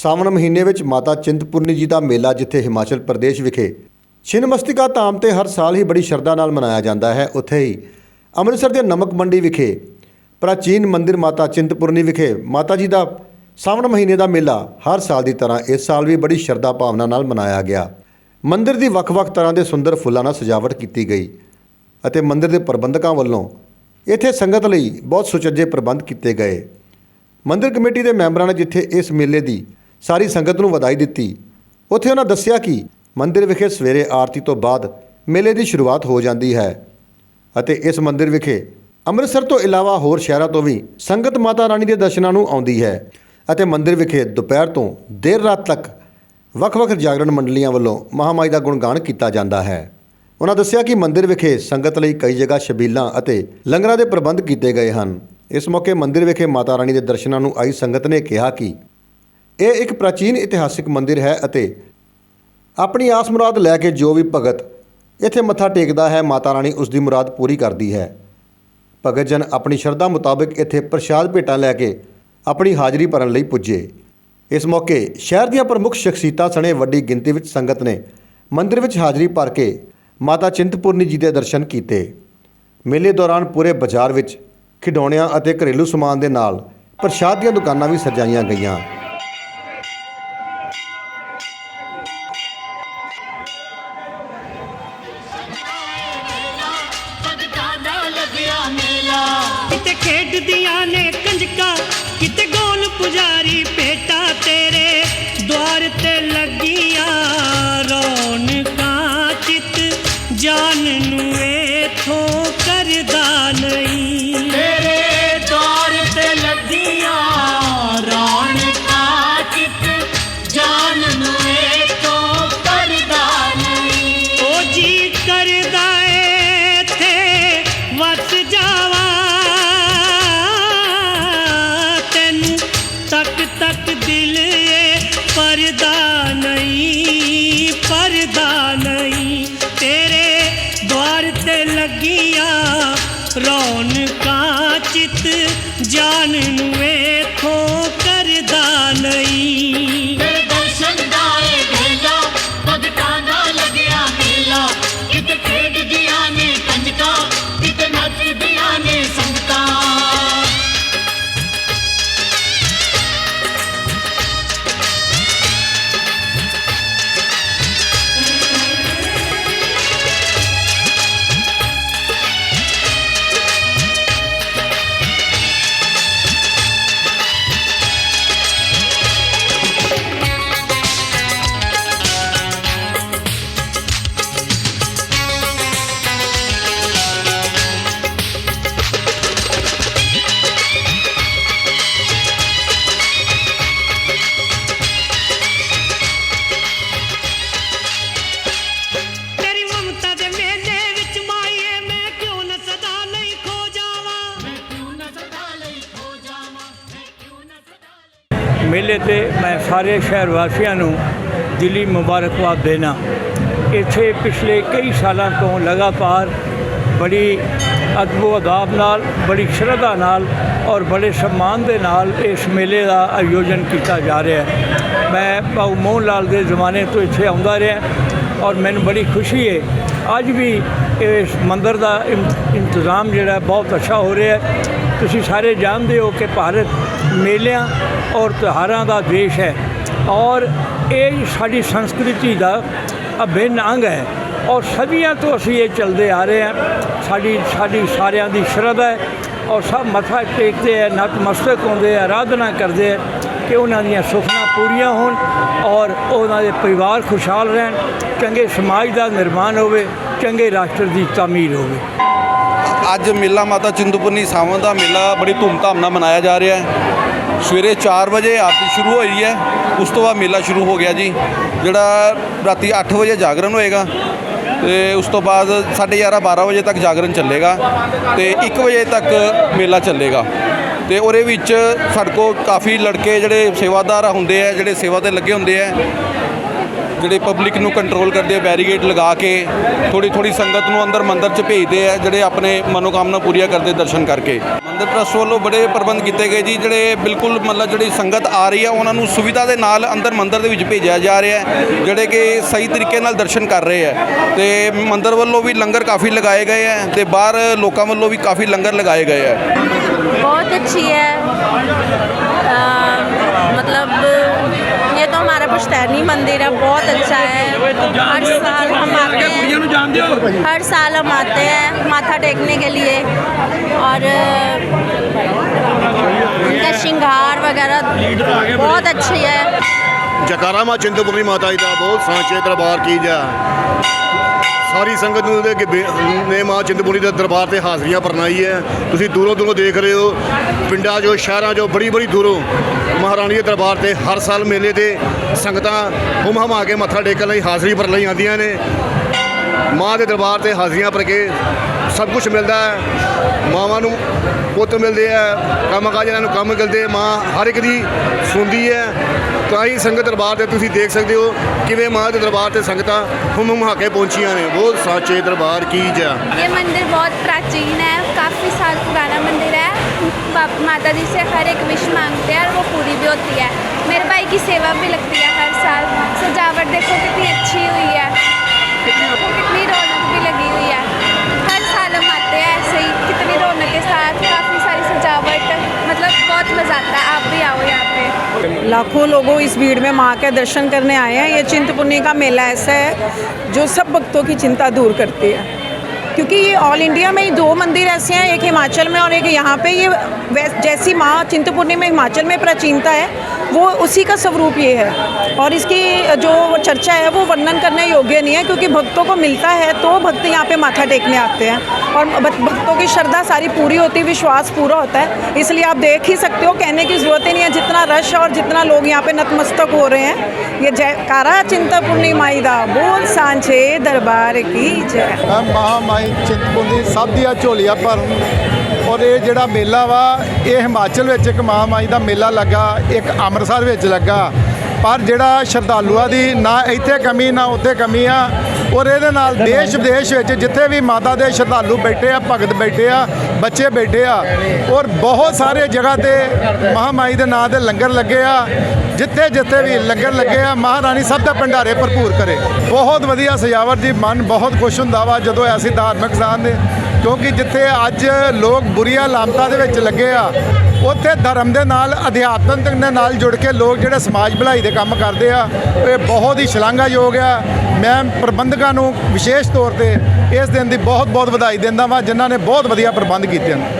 ਸਾਵਣ ਮਹੀਨੇ ਵਿੱਚ ਮਾਤਾ ਚਿੰਤਪੁਰਨੀ ਜੀ ਦਾ ਮੇਲਾ ਜਿੱਥੇ ਹਿਮਾਚਲ ਪ੍ਰਦੇਸ਼ ਵਿਖੇ ਛਿਨਮਸਤਿਕਾ ਧਾਮ ਤੇ ਹਰ ਸਾਲ ਹੀ ਬੜੀ ਸ਼ਰਧਾ ਨਾਲ ਮਨਾਇਆ ਜਾਂਦਾ ਹੈ, ਉੱਥੇ ਹੀ ਅੰਮ੍ਰਿਤਸਰ ਦੇ ਨਮਕ ਮੰਡੀ ਵਿਖੇ ਪ੍ਰਾਚੀਨ ਮੰਦਿਰ ਮਾਤਾ ਚਿੰਤਪੁਰਨੀ ਵਿਖੇ ਮਾਤਾ ਜੀ ਦਾ ਸਾਵਣ ਮਹੀਨੇ ਦਾ ਮੇਲਾ ਹਰ ਸਾਲ ਦੀ ਤਰ੍ਹਾਂ ਇਸ ਸਾਲ ਵੀ ਬੜੀ ਸ਼ਰਧਾ ਭਾਵਨਾ ਨਾਲ ਮਨਾਇਆ ਗਿਆ। ਮੰਦਿਰ ਦੀ ਵੱਖ-ਵੱਖ ਤਰ੍ਹਾਂ ਦੇ ਸੁੰਦਰ ਫੁੱਲਾਂ ਨਾਲ ਸਜਾਵਟ ਕੀਤੀ ਗਈ ਅਤੇ ਮੰਦਿਰ ਦੇ ਪ੍ਰਬੰਧਕਾਂ ਵੱਲੋਂ ਇੱਥੇ ਸੰਗਤ ਲਈ ਬਹੁਤ ਸੁਚੱਜੇ ਪ੍ਰਬੰਧ ਕੀਤੇ ਗਏ। ਮੰਦਿਰ ਕਮੇਟੀ ਦੇ ਮੈਂਬਰਾਂ ਨੇ ਜਿੱਥੇ ਇਸ ਮੇਲੇ ਦੀ ਸਾਰੀ ਸੰਗਤ ਨੂੰ ਵਧਾਈ ਦਿੱਤੀ। ਉੱਥੇ ਉਹਨਾਂ ਦੱਸਿਆ ਕਿ ਮੰਦਿਰ ਵਿਖੇ ਸਵੇਰੇ ਆਰਤੀ ਤੋਂ ਬਾਅਦ ਮੇਲੇ ਦੀ ਸ਼ੁਰੂਆਤ ਹੋ ਜਾਂਦੀ ਹੈ ਅਤੇ ਇਸ ਮੰਦਿਰ ਵਿਖੇ ਅੰਮ੍ਰਿਤਸਰ ਤੋਂ ਇਲਾਵਾ ਹੋਰ ਸ਼ਹਿਰਾਂ ਤੋਂ ਵੀ ਸੰਗਤ ਮਾਤਾ ਰਾਣੀ ਦੇ ਦਰਸ਼ਨਾਂ ਨੂੰ ਆਉਂਦੀ ਹੈ ਅਤੇ ਮੰਦਿਰ ਵਿਖੇ ਦੁਪਹਿਰ ਤੋਂ ਦੇਰ ਰਾਤ ਤੱਕ ਵੱਖ-ਵੱਖ ਜਾਗਰਣ ਮੰਡਲੀਆਂ ਵੱਲੋਂ ਮਹਾਮਾਈ ਦਾ ਗੁਣਗਾਨ ਕੀਤਾ ਜਾਂਦਾ ਹੈ। ਉਹਨਾਂ ਦੱਸਿਆ ਕਿ ਮੰਦਿਰ ਵਿਖੇ ਸੰਗਤ ਲਈ ਕਈ ਜਗ੍ਹਾ ਛਬੀਲਾਂ ਅਤੇ ਲੰਗਰਾਂ ਦੇ ਪ੍ਰਬੰਧ ਕੀਤੇ ਗਏ ਹਨ। ਇਸ ਮੌਕੇ ਮੰਦਿਰ ਵਿਖੇ ਮਾਤਾ ਰਾਣੀ ਦੇ ਦਰਸ਼ਨਾਂ ਨੂੰ ਆਈ ਸੰਗਤ ਨੇ ਕਿਹਾ ਕਿ ਇਹ ਇੱਕ ਪ੍ਰਾਚੀਨ ਇਤਿਹਾਸਿਕ ਮੰਦਿਰ ਹੈ ਅਤੇ ਆਪਣੀ ਆਸ ਮੁਰਾਦ ਲੈ ਕੇ ਜੋ ਵੀ ਭਗਤ ਇੱਥੇ ਮੱਥਾ ਟੇਕਦਾ ਹੈ, ਮਾਤਾ ਰਾਣੀ ਉਸ ਦੀ ਮੁਰਾਦ ਪੂਰੀ ਕਰਦੀ ਹੈ। ਭਗਤ ਜਨ ਆਪਣੀ ਸ਼ਰਧਾ ਮੁਤਾਬਕ ਇੱਥੇ ਪ੍ਰਸ਼ਾਦ ਭੇਟਾਂ ਲੈ ਕੇ ਆਪਣੀ ਹਾਜ਼ਰੀ ਭਰਨ ਲਈ ਪੁੱਜੇ। ਇਸ ਮੌਕੇ ਸ਼ਹਿਰ ਦੀਆਂ ਪ੍ਰਮੁੱਖ ਸ਼ਖਸੀਅਤਾਂ ਸਣੇ ਵੱਡੀ ਗਿਣਤੀ ਵਿੱਚ ਸੰਗਤ ਨੇ ਮੰਦਿਰ ਵਿੱਚ ਹਾਜ਼ਰੀ ਭਰ ਕੇ ਮਾਤਾ ਚਿੰਤਪੁਰਨੀ ਜੀ ਦੇ ਦਰਸ਼ਨ ਕੀਤੇ। ਮੇਲੇ ਦੌਰਾਨ ਪੂਰੇ ਬਾਜ਼ਾਰ ਵਿੱਚ ਖਿਡੌਣਿਆਂ ਅਤੇ ਘਰੇਲੂ ਸਮਾਨ ਦੇ ਨਾਲ ਪ੍ਰਸ਼ਾਦ ਦੀਆਂ ਦੁਕਾਨਾਂ ਵੀ ਸਜਾਈਆਂ ਗਈਆਂ। ਜਾਨ ਮੇਲੇ ਤੇ ਮੈਂ ਸਾਰੇ ਸ਼ਹਿਰ ਵਾਸੀਆਂ ਨੂੰ ਦਿਲੀ ਮੁਬਾਰਕਬਾਦ ਦੇਣਾ। ਇੱਥੇ ਪਿਛਲੇ ਕਈ ਸਾਲਾਂ ਤੋਂ ਲਗਾਤਾਰ ਬੜੀ ਅਦਬੋ ਅਦਾਬ ਨਾਲ, ਬੜੀ ਸ਼ਰਧਾ ਨਾਲ ਔਰ ਬੜੇ ਸਨਮਾਨ ਦੇ ਨਾਲ ਇਸ ਮੇਲੇ ਦਾ ਆਯੋਜਨ ਕੀਤਾ ਜਾ ਰਿਹਾ ਹੈ। ਮੈਂ ਭਾਊ ਮੋਹਨ ਲਾਲ ਦੇ ਜ਼ਮਾਨੇ ਤੋਂ ਇੱਥੇ ਆਉਂਦਾ ਰਿਹਾ ਔਰ ਮੈਨੂੰ ਬੜੀ ਖੁਸ਼ੀ ਹੈ। ਅੱਜ ਵੀ ਇਸ ਮੰਦਰ ਦਾ ਇੰ- ਇੰਤਜ਼ਾਮ ਜਿਹੜਾ ਬਹੁਤ ਅੱਛਾ ਹੋ ਰਿਹਾ ਹੈ। ਤੁਸੀਂ ਸਾਰੇ ਜਾਣਦੇ ਹੋ ਕਿ ਭਾਰਤ ਮੇਲਿਆਂ ਔਰ ਤਿਉਹਾਰਾਂ ਦਾ ਦੇਸ਼ ਹੈ ਔਰ ਇਹ ਸਾਡੀ ਸੰਸਕ੍ਰਿਤੀ ਦਾ ਅਭਿੰਨ ਅੰਗ ਹੈ ਔਰ ਸਦੀਆਂ ਤੋਂ ਅਸੀਂ ਇਹ ਚੱਲਦੇ ਆ ਰਹੇ ਹਾਂ। ਸਾਡੀ ਸਾਡੀ ਸਾਰਿਆਂ ਦੀ ਸ਼ਰਧਾ ਹੈ ਔਰ ਸਭ ਮੱਥਾ ਟੇਕਦੇ ਹੈ, ਨਤਮਸਤਕ ਹੁੰਦੇ ਆ ਆਰਾਧਨਾ ਕਰਦੇ ਆ ਕਿ ਉਹਨਾਂ ਦੀਆਂ ਸੁਖਨਾ ਪੂਰੀਆਂ ਹੋਣ ਔਰ ਉਹਨਾਂ ਦੇ ਪਰਿਵਾਰ ਖੁਸ਼ਹਾਲ ਰਹਿਣ, ਚੰਗੇ ਸਮਾਜ ਦਾ ਨਿਰਮਾਣ ਹੋਵੇ, ਚੰਗੇ ਰਾਸ਼ਟਰ ਦੀ ਤਾਮੀਰ ਹੋਵੇ। ਅੱਜ ਮੇਲਾ ਮਾਤਾ ਚਿੰਤਪੁਰਨੀ ਸਾਵਣ ਦਾ ਮੇਲਾ ਬੜੀ ਧੂਮਧਾਮ ਨਾਲ ਮਨਾਇਆ ਜਾ ਰਿਹਾ ਹੈ। ਸਵੇਰੇ 4 ਵਜੇ ਆਰਤੀ ਸ਼ੁਰੂ ਹੋਈ ਹੈ। ਉਸ ਤੋਂ ਬਾਅਦ ਮੇਲਾ ਸ਼ੁਰੂ ਹੋ ਗਿਆ ਜੀ। ਜਿਹੜਾ ਰਾਤੀ 8 ਵਜੇ ਜਾਗਰਣ ਹੋਏਗਾ ਤੇ ਉਸ ਤੋਂ ਬਾਅਦ 11:30 12 ਵਜੇ ਤੱਕ ਜਾਗਰਣ ਚੱਲੇਗਾ ਤੇ 1 ਵਜੇ ਤੱਕ ਮੇਲਾ ਚੱਲੇਗਾ। ਤੇ ਉਹਦੇ ਵਿੱਚ ਸਾਡੇ ਕੋਲ ਕਾਫੀ ਲੜਕੇ ਜਿਹੜੇ ਸੇਵਾਦਾਰ ਹੁੰਦੇ ਆ, ਜਿਹੜੇ ਸੇਵਾ ਤੇ ਲੱਗੇ ਹੁੰਦੇ ਆ ਜਿਹੜੇ ਪਬਲਿਕ ਨੂੰ ਕੰਟਰੋਲ ਕਰਦੇ ਆ ਬੈਰੀਗੇਟ ਲਗਾ ਕੇ ਥੋੜੀ ਥੋੜੀ ਸੰਗਤ ਨੂੰ ਅੰਦਰ ਮੰਦਰ 'ਚ ਭੇਜਦੇ ਆ, ਜਿਹੜੇ ਆਪਣੇ ਮਨੋਕਾਮਨਾ ਪੂਰੀਆਂ ਕਰਦੇ ਦਰਸ਼ਨ ਕਰਕੇ। ਮੰਦਰ ਟਰਸਟ ਵੱਲੋਂ ਬੜੇ ਪ੍ਰਬੰਧ ਕੀਤੇ ਗਏ ਜੀ, ਜਿਹੜੇ ਬਿਲਕੁਲ ਮਤਲਬ ਜਿਹੜੀ ਸੰਗਤ ਆ ਰਹੀ ਆ, ਉਹਨਾਂ ਨੂੰ ਸੁਵਿਧਾ ਦੇ ਨਾਲ ਅੰਦਰ ਮੰਦਰ ਦੇ ਵਿੱਚ ਭੇਜਿਆ ਜਾ ਰਿਹਾ ਜਿਹੜੇ ਕਿ ਸਹੀ ਤਰੀਕੇ ਨਾਲ ਦਰਸ਼ਨ ਕਰ ਰਹੇ ਆ ਤੇ ਮੰਦਰ ਵੱਲੋਂ ਵੀ ਲੰਗਰ ਕਾਫੀ ਲਗਾਏ ਗਏ ਆ ਤੇ ਬਾਹਰ ਲੋਕਾਂ ਵੱਲੋਂ ਵੀ ਕਾਫੀ ਲੰਗਰ ਲਗਾਏ ਗਏ ਆ ਬਹੁਤ ਅੱਛੀ ਹੈ। ਮਤਲਬ पुश्तैनी मंदिर है बहुत अच्छा है हर साल हम आते हैं हर साल हम आते हैं माथा टेकने के लिए और उनका श्रृंगार वगैरह बहुत अच्छी है जकारा माँ चिंतपुरी माता जी का बहुत सांचे दरबार की जा ਸਾਰੀ ਸੰਗਤ ਨੂੰ ਦੇ ਨੇ ਮਾਂ ਚਿੰਤਪੁਰਨੀ ਦੇ ਦਰਬਾਰ ਤੇ ਹਾਜ਼ਰੀਆਂ ਭਰਨਾਈ ਹੈ ਤੁਸੀਂ ਦੂਰੋਂ ਦੂਰੋਂ ਦੇਖ ਰਹੇ ਹੋ, ਪਿੰਡਾਂ 'ਚੋਂ, ਸ਼ਹਿਰਾਂ 'ਚੋਂ, ਬੜੀ ਬੜੀ ਦੂਰੋਂ ਮਹਾਰਾਣੀ ਦੇ ਦਰਬਾਰ ਤੇ ਹਰ ਸਾਲ ਮੇਲੇ ਤੇ ਸੰਗਤਾਂ ਹੁਮ ਹਮਾ ਕੇ ਮੱਥਾ ਟੇਕਣ ਲਈ ਹਾਜ਼ਰੀ ਭਰਨ ਲਈ ਆਉਂਦੀਆਂ ਨੇ। ਮਾਂ ਦੇ ਦਰਬਾਰ ਤੇ ਹਾਜ਼ਰੀਆਂ ਭਰ ਕੇ ਸਭ ਕੁਝ ਮਿਲਦਾ ਹੈ। ਮਾਵਾਂ ਨੂੰ ਪੁੱਤ ਮਿਲਦੇ ਆ ਕੰਮ ਕਾਜ ਇਹਨਾਂ ਨੂੰ ਕੰਮ ਮਿਲਦੇ ਮਾਂ ਹਰ ਇੱਕ ਦੀ ਸੁਣਦੀ ਹੈ। ਤਾਂ ਹੀ ਸੰਗਤ ਦਰਬਾਰ ਤੇ ਤੁਸੀਂ ਦੇਖ ਸਕਦੇ ਹੋ ਕਿਵੇਂ ਮਾਂ ਦੇ ਦਰਬਾਰ ਤੇ ਸੰਗਤਾਂ ਹੁਮ ਹੁਮਾ ਕੇ ਪਹੁੰਚੀਆਂ ਨੇ ਬਹੁਤ ਸਾਚੇ ਦਰਬਾਰ ਕੀ ਜਾ ये मंदिर बहुत प्राचीन है काफ़ी साल पुराना मंदिर है बाप माता जी से हर एक विश मांगते हैं और वो पूरी भी होती है मेरे भाई की सेवा भी लगती है हर लाखों लोगों इस भीड़ में माँ के दर्शन करने आए हैं ये चिंतपूर्णी का मेला ऐसा है जो सब भक्तों की चिंता दूर करती है क्योंकि ये ऑल इंडिया में दो मंदिर ऐसे हैं, एक हिमाचल में और एक यहाँ पे। ये जैसी माँ चिंतपूर्णी में हिमाचल में प्राचीनता है, वो उसी का स्वरूप ये है। और इसकी जो चर्चा है, वो वर्णन करने योग्य नहीं है, क्योंकि भक्तों को मिलता है तो भक्त यहाँ पे माथा टेकने आते हैं। और भक्तों की श्रद्धा सारी पूरी होती है, विश्वास पूरा होता है। इसलिए आप देख ही सकते हो, कहने की ज़रूरत ही नहीं है, जितना रश और जितना लोग यहाँ पे नतमस्तक हो रहे हैं। ये जयकारा चिंतपूर्णी माई दा, बोल सांझे दरबार की जय। ਮਹਾਮਾਈ ਚਿੰਤਪੁਰਨੀ ਸਭ ਦੀਆਂ ਝੋਲੀਆਂ ਭਰਨ ਔਰ ਇਹ ਜਿਹੜਾ ਮੇਲਾ ਵਾ, ਇਹ ਹਿਮਾਚਲ ਵਿੱਚ ਇੱਕ ਮਹਾਮਾਈ ਦਾ ਮੇਲਾ ਲੱਗਾ, ਇੱਕ ਅੰਮ੍ਰਿਤਸਰ ਵਿੱਚ ਲੱਗਾ। ਪਰ ਜਿਹੜਾ ਸ਼ਰਧਾਲੂਆਂ ਦੀ ਨਾ ਇੱਥੇ ਕਮੀ, ਨਾ ਉੱਥੇ ਕਮੀ ਆ ਔਰ ਇਹਦੇ ਨਾਲ ਦੇਸ਼ ਵਿਦੇਸ਼ ਵਿੱਚ ਜਿੱਥੇ ਵੀ ਮਾਤਾ ਦੇ ਸ਼ਰਧਾਲੂ ਬੈਠੇ ਆ ਭਗਤ ਬੈਠੇ ਆ ਬੱਚੇ ਬੈਠੇ ਆ ਔਰ ਬਹੁਤ ਸਾਰੇ ਜਗ੍ਹਾ ਤੇ ਮਹਾਮਾਈ ਦੇ ਨਾਂ ਦੇ ਲੰਗਰ ਲੱਗੇ ਆ ਜਿੱਥੇ ਜਿੱਥੇ ਵੀ ਲੰਗਰ ਲੱਗੇ ਆ ਮਹਾਰਾਣੀ ਸਭ ਦਾ ਭੰਡਾਰੇ ਭਰਪੂਰ ਕਰੇ। ਬਹੁਤ ਵਧੀਆ ਸਜਾਵਟ ਜੀ ਮਨ ਬਹੁਤ ਖੁਸ਼ ਹੁੰਦਾ ਵਾ ਜਦੋਂ ਐਸੀ ਧਾਰਮਿਕ ਸਥਾਨ ਦੇ ਕਿਉਂਕਿ ਜਿੱਥੇ ਅੱਜ ਲੋਕ ਬੁਰੀਆਂ ਲਾਮਤਾਂ ਦੇ ਵਿੱਚ ਲੱਗੇ ਆ ਉੱਥੇ ਧਰਮ ਦੇ ਨਾਲ, ਅਧਿਆਤਮਿਕ ਦੇ ਨਾਲ ਜੁੜ ਕੇ ਲੋਕ ਜਿਹੜੇ ਸਮਾਜ ਭਲਾਈ ਦੇ ਕੰਮ ਕਰਦੇ ਆ, ਇਹ ਬਹੁਤ ਹੀ ਸ਼ਲਾਘਾਯੋਗ ਆ। ਮੈਂ ਪ੍ਰਬੰਧਕਾਂ ਨੂੰ ਵਿਸ਼ੇਸ਼ ਤੌਰ ਤੇ ਇਸ ਦਿਨ ਦੀ ਬਹੁਤ ਬਹੁਤ ਵਧਾਈ ਦਿੰਦਾ ਵਾਂ, ਜਿਨ੍ਹਾਂ ਨੇ ਬਹੁਤ ਵਧੀਆ ਪ੍ਰਬੰਧ ਕੀਤੇ ਹਨ।